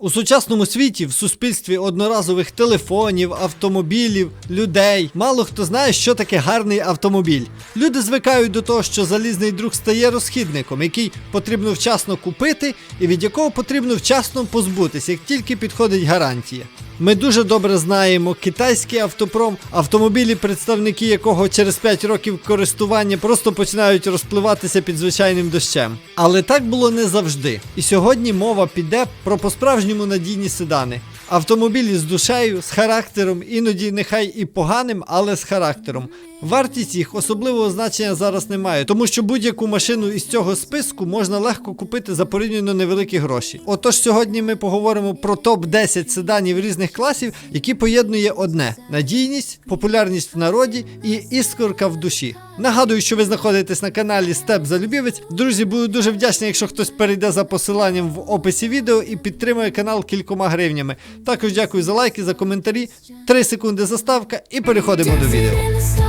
У сучасному світі в суспільстві одноразових телефонів, автомобілів, людей мало хто знає, що таке гарний автомобіль. Люди звикають до того, що залізний друг стає розхідником, який потрібно вчасно купити і від якого потрібно вчасно позбутися, як тільки підходить гарантія. Ми дуже добре знаємо китайський автопром, автомобілі, представники якого через 5 років користування просто починають розпливатися під звичайним дощем. Але так було не завжди. І сьогодні мова піде про по-справжньому надійні седани. Автомобілі з душею, з характером, іноді нехай і поганим, але з характером. Вартість їх особливого значення зараз не має, тому що будь-яку машину із цього списку можна легко купити за порівняно невеликі гроші. Отож, сьогодні ми поговоримо про топ-10 седанів різних класів, які поєднує одне: надійність, популярність в народі і іскорка в душі. Нагадую, що ви знаходитесь на каналі Степ Залюбівець. Друзі, буду дуже вдячний, якщо хтось перейде за посиланням в описі відео і підтримує канал кількома гривнями. Також дякую за лайки, за коментарі. 3 секунди заставка і переходимо до відео.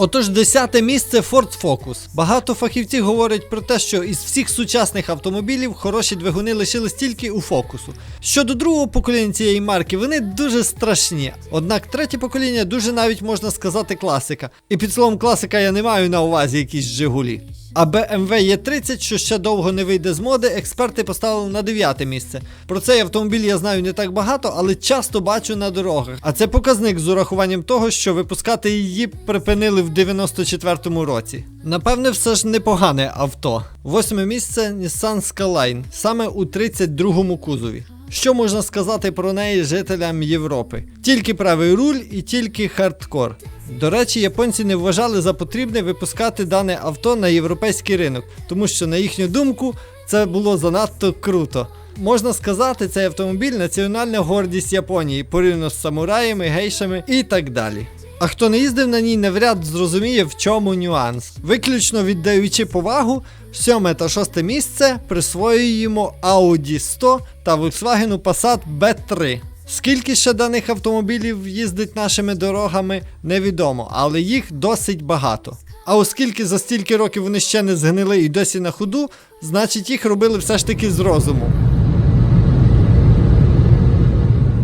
Отож, десяте місце Ford Focus. Багато фахівців говорять про те, що із всіх сучасних автомобілів хороші двигуни лишились тільки у фокусу. Щодо другого покоління цієї марки, вони дуже страшні. Однак третє покоління дуже навіть можна сказати класика. І під словом класика я не маю на увазі якісь Жигулі. А BMW E30, що ще довго не вийде з моди, експерти поставили на дев'яте місце. Про цей автомобіль я знаю не так багато, але часто бачу на дорогах. А це показник з урахуванням того, що випускати її припинили в 94-му році. Напевне, все ж непогане авто. Восьме місце Nissan Skyline, саме у 32-му кузові. Що можна сказати про неї жителям Європи? Тільки правий руль і тільки хардкор. До речі, японці не вважали за потрібне випускати дане авто на європейський ринок, тому що, на їхню думку, це було занадто круто. Можна сказати, цей автомобіль національна гордість Японії, порівняно з самураями, гейшами і так далі. А хто не їздив на ній, навряд зрозуміє, в чому нюанс. Виключно віддаючи повагу, сьоме та шосте місце присвоюємо Audi 100 та Volkswagen Passat B3. Скільки ще даних автомобілів їздить нашими дорогами, невідомо, але їх досить багато. А оскільки за стільки років вони ще не згнили і досі на ходу, значить їх робили все ж таки з розуму.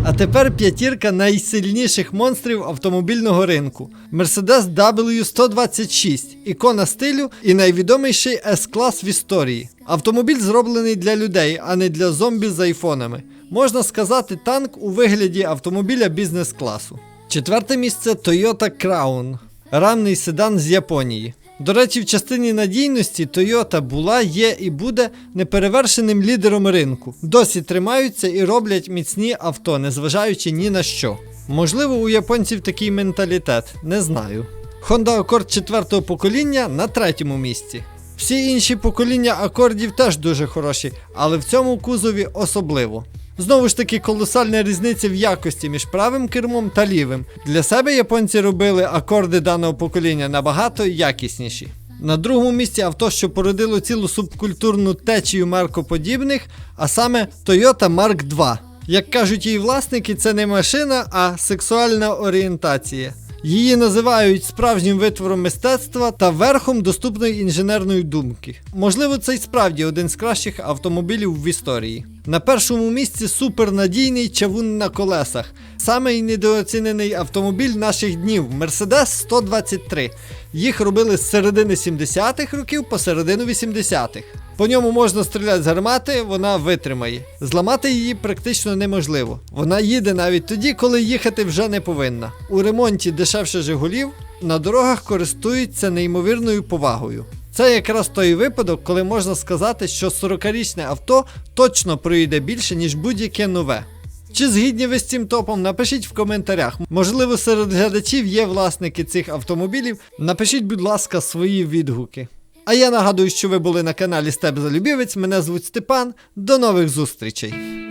А тепер п'ятірка найсильніших монстрів автомобільного ринку. Mercedes W126, ікона стилю і найвідоміший S-клас в історії. Автомобіль зроблений для людей, а не для зомбі з айфонами. Можна сказати, танк у вигляді автомобіля бізнес-класу. Четверте місце Toyota Crown. Рамний седан з Японії. До речі, в частині надійності Toyota була, є і буде неперевершеним лідером ринку. Досі тримаються і роблять міцні авто, незважаючи ні на що. Можливо, у японців такий менталітет, не знаю. Honda Accord четвертого покоління на третьому місці. Всі інші покоління акордів теж дуже хороші, але в цьому кузові особливо. Знову ж таки, колосальна різниця в якості між правим кермом та лівим. Для себе японці робили акорди даного покоління набагато якісніші. На другому місці авто, що породило цілу субкультурну течію маркоподібних, а саме Toyota Mark II. Як кажуть її власники, це не машина, а сексуальна орієнтація. Її називають справжнім витвором мистецтва та верхом доступної інженерної думки. Можливо, це й справді один з кращих автомобілів в історії. На першому місці супернадійний чавун на колесах. Самий недооцінений автомобіль наших днів Mercedes 123. Їх робили з середини 70-х років по середину 80-х. По ньому можна стріляти з гармати, вона витримає. Зламати її практично неможливо. Вона їде навіть тоді, коли їхати вже не повинна. У ремонті дешевше Жигулів на дорогах користуються неймовірною повагою. Це якраз той випадок, коли можна сказати, що 40-річне авто точно проїде більше, ніж будь-яке нове. Чи згідні ви з цим топом? Напишіть в коментарях. Можливо, серед глядачів є власники цих автомобілів. Напишіть, будь ласка, свої відгуки. А я нагадую, що ви були на каналі Степ Залюбівець. Мене звуть Степан. До нових зустрічей!